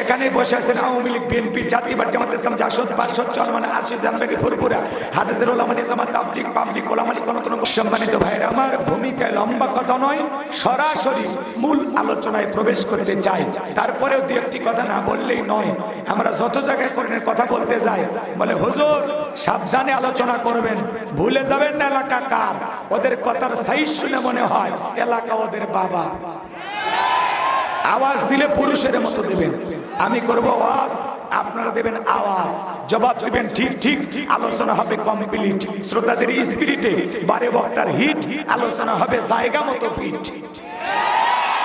এখানে বসে আছেন আওয়ামী লীগ, বিএনপি জাতীয় পার্টি জামাত ইসলাম, জাসদ বাসদ চরমান, আরশিদ জানবেগে ফুরপুরা হাদিসের ওলামানি জামাত তাবলিগ পাবলিক ওলামানি কোন সম্মানিত ভাইরা আমার ভূমিকায় লম্বা কথা নয়, সরাসরি মূল আলোচনায় প্রবেশ করতে চাই। তারপরেও দু একটি কথা না বললেই নয়, আমরা যত জায়গায় করেন কথা বলতে যাই, বলে, হুজুর, সাবধানে আলোচনা করবেন, ভুলে যাবেন না এলাকা কার? ওদের কথার সাইজ শুনে মনে হয় এলাকা ওদের বাবা। আওয়াজ দিলে পুরুষের মতো দেবেন। আমি করব আওয়াজ, আপনারা দেবেন আওয়াজ। জবাব দিবেন ঠিক ঠিক, আলোচনা হবে কমপ্লিট শ্রোতাদের স্পিরিটে বারে বক্তার হিট আলোচনা হবে জায়গা মতো ফিট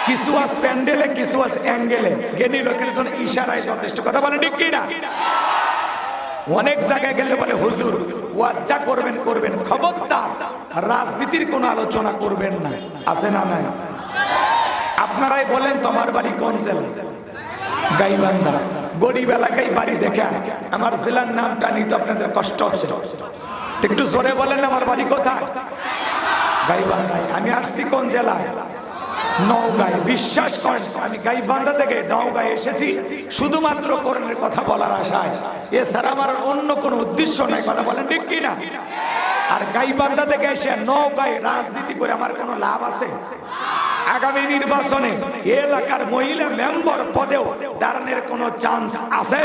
কিছু আস প্যান্ডেলে, কিছু আস অ্যাঙ্গেলে। লোকের জন্য ইশারায় যথেষ্ট। কথা বলেন ঠিক কিনা? অনেক জায়গায় গেলে বলে, হুজুর ওয়াজ্জা করবেন করবেন। খবরদার, রাজনীতির কোনো আলোচনা করবেন না। আছে না নাই? আপনারাই বলেন তোমার বাড়ি কোন জেলা? গাইবান্ধা। গরিব এলাকায় বাড়ি দেখে আমার জেলার নামটা নিতে আপনাদের কষ্ট হচ্ছে। একটু জোরে বলেন আমার বাড়ি কোথায়? গাইবান্ধায়। আমি আসছি কোন জেলায় নওগাঁয়। বিশ্বাস করেন, আমি গাইবান্ধা থেকে নওগাঁয় এসেছি। শুধুমাত্র করণের কথা বলার আশায়। এছাড়া আমার অন্য কোনো উদ্দেশ্য নাই, কথা বলেন ঠিক কিনা? আর গাইবান্ধা থেকে এসে নওগাঁয় রাজনীতি করে আমার কোনো লাভ আছে? আগামী নির্বাচনে এলাকার মহিলা মেম্বার পদেও দাঁড়ানোর কোনো চান্স আছে?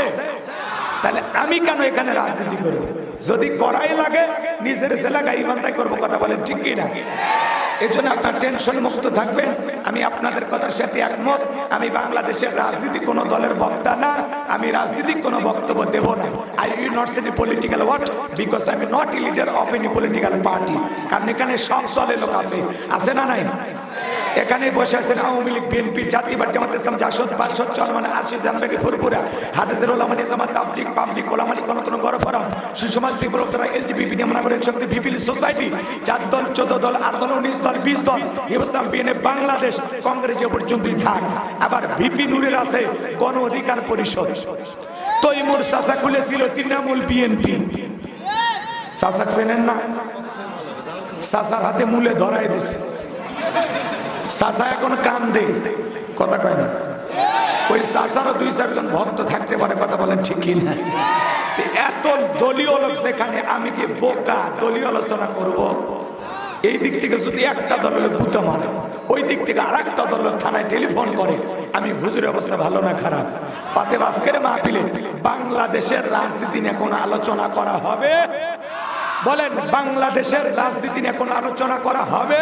তাহলে আমি কেন এখানে রাজনীতি করব? যদি করাই লাগে, নিজের জেলা গাইবান্ধায় করব, কথা বলেন ঠিক কিনা? এই জন্য আপনার টেনশন মুক্ত থাকবেন। আমি আপনাদের কথার সাথে একমত। আমি বাংলাদেশের রাজনীতি কোনো দলের বক্তা না। আমি রাজনীতিক কোনো বক্তব্য দেব না। I you not any political what because I am not leader of any political party কারণ এখানে সব দলের লোক আছে। আছে না নাই? এখানে বসে আছেন আওয়ামী লীগ, বিএনপি জাতীয় পার্টি জামাত ইসলাম, জাসদ, বাসদ, চরমান, আরশিদ জানবেগে ফুরপুরা হাদিসের ওলামানি জামাত তাবলিগ পাবলিক ওলামানি কোন কোন গড় ফরাম সুসমাজ বিপ্লবরা এলজিবিপি নাগরিক শক্তি পিপিল সোসাইটি, চার দল, চোদ্দ দল, আট দল, উনিশ দল, বিশ দল ইসলাম বিএনএ, বাংলাদেশ, কংগ্রেস যে পর্যন্তই থাক। আবার ভিপি নূরের আছে গণ অধিকার পরিষদ। তৈমুর চাচা খুলেছিল তৃণমূল বিএনপি। চাচা চেনেন না? চাচার হাতে মূলে ধরাই দিয়েছে চাচা এখন কান কান্দে। কথা কয় না। ওই চাচারও দুই চারজন ভক্ত থাকতে পারে, কথা বলেন ঠিক কিনা তো এত দলীয় লোক সেখানে আমি কি বোকা দলীয় আলোচনা করব। এই দিক থেকে যদি একটা দলের গুতো মারে ওই দিক থেকে আর একটা দলের থানায় টেলিফোন করে, আমি হুজুরের অবস্থা ভালো না খারাপ। পাতে বাস্কের মাহফিলে বাংলাদেশের রাজনীতি নিয়ে কোনো আলোচনা করা হবে? বলেন, বাংলাদেশের রাজনীতি নিয়ে কোনো আলোচনা করা হবে?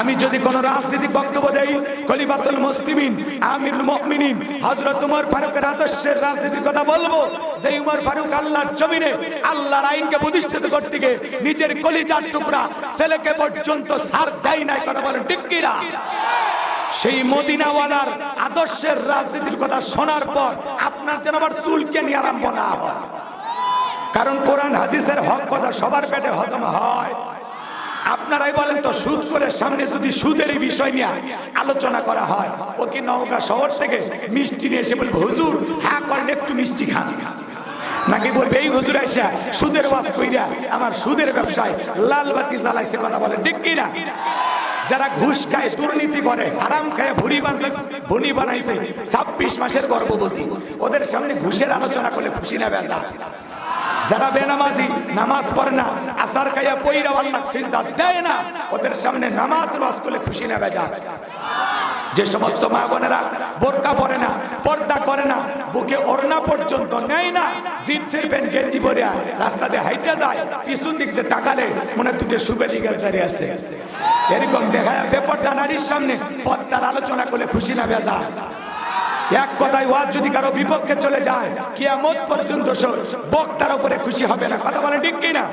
আমি যদি কোন রাজনীতিক বক্তব্য দেই খলিফাতুল মুসলিমিন আমির মুমিনিন, হযরত ওমর ফারুকের আদর্শের রাজনীতির কথা বলব যে উমর ফারুক আল্লাহর জমিনে আল্লাহর আইনকে প্রতিষ্ঠিত করতে গিয়ে নিজের কলিজার টুকরা ছেলেকে পর্যন্ত সার দেয় নাই, কথা বলেন ঠিক কিনা? সেই মদিনাওয়ালার আদর্শের রাজনীতির কথা শোনার পর আপনার যেন আবার চুলকে নিয়ে আরম্ভ না হয়। কারণ কোরআন হাদিসের হক কথা সবার পেটে হজম হয়। আপনারাই বলেন তো সুদ করে সামনে যদি সুদের বিষয় নিয়ে আলোচনা করা হয়, ও কি নওগাঁ শহর থেকে মিষ্টি নিয়ে এসে বলবে, হুজুর হ্যাঁ করেন, একটু মিষ্টি খান। নাকি বলবে, এই হুজুর আইসা, সুদের ওয়াজ কইরা আমার সুদের ব্যবসায় লাল বাতি জ্বালাইছে, কথা বলে। ঠিক কিনা যারা ঘুষ খায়, দুর্নীতি করে, হারাম খায় ভুরি বানাইছে ভুনি বানাইছে, ছাব্বিশ মাসের গর্ভবতী, ওদের সামনে ঘুষের আলোচনা করলে খুশি না বেজা যারা বেনামাজি, নামাজ পড়ে না, আসার কায়া পইরা আল্লাহ সিজদা দেয় না, ওদের সামনে নামাজ রস করলে খুশি না বেজা যে সমস্ত মা বোনেরা বোরকা পরে না, পর্দা করে না, বুকে ওড়না পর্যন্ত নেয় না, জিন্সের প্যান্ট গেঞ্জি পরে রাস্তা দিয়ে হাইটা যায়, পিছন দিক দিয়ে তাকালে মনে দুটো সুবেদি গাছ দাঁড়িয়ে আছে। এরকম দেখা যায় নারীর সামনে পর্দার আলোচনা করলে খুশি না বেজা এক কথায় ওয়াজ যদি কারও বিপক্ষে চলে যায়, কিয়ামত পর্যন্ত বক্তার উপরে খুশি হবে না। কথা বলে ঠিক কিনা?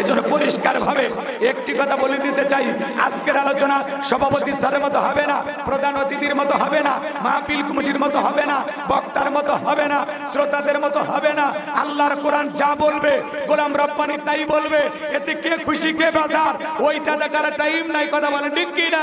এজন্য পরিষ্কার ভাবে একটি কথা বলে দিতে চাই। আজকের আলোচনা সভাপতি স্যারের মতো হবে না, প্রধান অতিথির মতো হবে না, মাহফিল কমিটির মতো হবে না, বক্তার মতো হবে না, শ্রোতাদের মতো হবে না। আল্লাহর কোরআন যা বলবে, গোলাম রব্বানি তাই বলবে। এতে কে খুশি, কে বাজার? ওইটা দেখার টাইম নাই। কথা বলে ঠিক কি না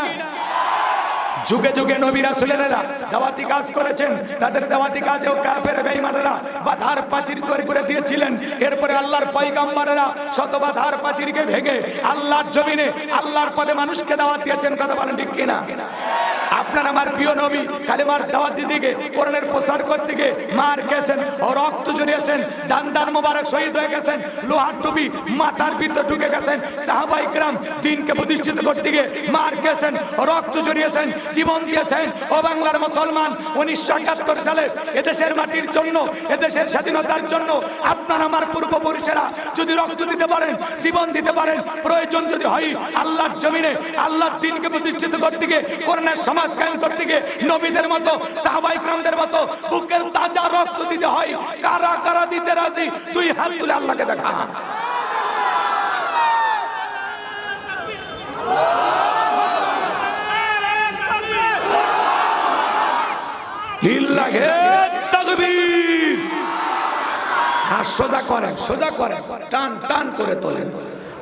যুগে যুগে নবীরা সুলেরা দাওয়াতি কাজ করেছেন, তাদের দাওয়াতি কাজেও কাফের, বেঈমানেরা বাধার প্রাচীর তৈরি করে দিয়েছিলেন। এরপরে আল্লাহর পয়গাম্বরেরা শত বাধার প্রাচীরকে ভেঙে আল্লাহর জমিনে, আল্লাহর পদে মানুষকে দাওয়াত দিয়েছেন, কথা বলেন ঠিক কিনা? আপনার আমার প্রিয় নবী কালেমার দাওয়াত গিয়ে কোরআনের প্রচার করতে গিয়ে মার গেছেন ও রক্ত জড়িয়েছেন দান দান মোবারক শহীদ হয়ে গেছেন, লোহার টুপি মাথার ভিতর ঢুকে গেছেন সাহাবাই গ্রাম দিনকে প্রতিষ্ঠিত করতে গিয়ে মার গেছেন রক্ত জড়িয়েছেন জীবন দিয়েছেন। ও বাংলার মুসলমান, উনিশশো একাত্তর সালে এদেশের মাটির জন্য, এদেশের স্বাধীনতার জন্য আপনার আমার পূর্বপুরুষেরা যদি রক্ত দিতে পারেন, জীবন দিতে পারেন, প্রয়োজন যদি হয়, আল্লাহর জমিনে, আল্লাহর দিনকে প্রতিষ্ঠিত করতে গিয়ে করোনার সমাজ কায়েম করতে গিয়ে নবীদের মতো সাহাবাই ক্রামদের মতো বুকের তাজা রক্ত দিতে হয়। কারা কারা দিতে রাজি? তুই হাত তুলে আল্লাহকে দেখা। সোজা করেন সোজা করেন, টান টান করে তোলেন।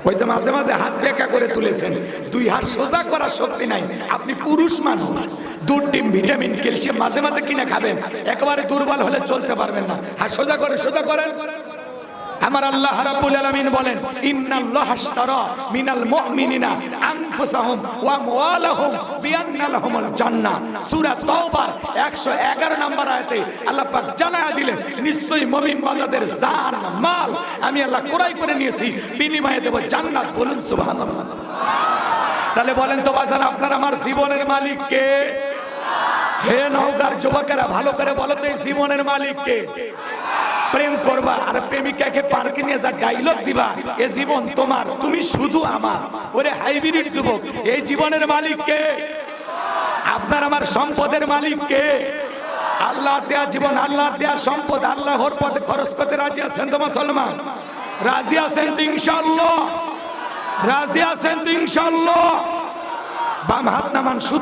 ওই যে মাঝে মাঝে হাত বেঁকা করে তুলেছেন, দুই হাত সোজা করার শক্তি নাই, আপনি পুরুষ মানুষ, দুধ, ডিম, ভিটামিন, ক্যালসিয়াম মাঝে মাঝে কিনে খাবেন, একেবারে দুর্বল হলে চলতে পারবেন না। হাত সোজা করে, সোজা করেন। আমার আল্লাহ রাব্বুল আলামিন বলেন, ইন্নাল্লাহ আশতারা মিনাল মুমিনিনা আনফুসাহুম ওয়া আমওয়ালাহুম বিআন্না লাহুমুল জান্নাহ। সূরা তাওবার 111 নম্বর আয়াতে আল্লাহ পাক জানায়া দিলেন, নিশ্চয়ই মুমিন বান্দাদের জান, মাল আমি আল্লাহ ক্রয় করে নিয়েছি, বিনিময়ে দেব জান্নাত। বলুন, সুবহানাল্লাহ। তাহলে বলেন তো বাজান আপনার আমার জীবনের মালিক কে? হে নওগার যুবকেরা, ভালো করে বলো তো জীবনের মালিক কে? প্রেম করবা আর প্রেমিকাকে পার্কে নিয়ে যা ডাইলগ দিবা, এ জীবন তোমার, তুমি শুধু আমার। ওরে হাইব্রিড যুবক, এই জীবনের মালিক কে? আপনার আমার সম্পদের মালিক কে? আল্লাহ দেয়া জীবন আল্লাহ দেয়া সম্পদ, আল্লাহর পথে খরচ করতে রাজি আছেন তো মুসলমান? রাজি আছেন তো ইনশাআল্লাহ? রাজি আছেন তো ইনশাআল্লাহ? বাম হাত নামান শুধু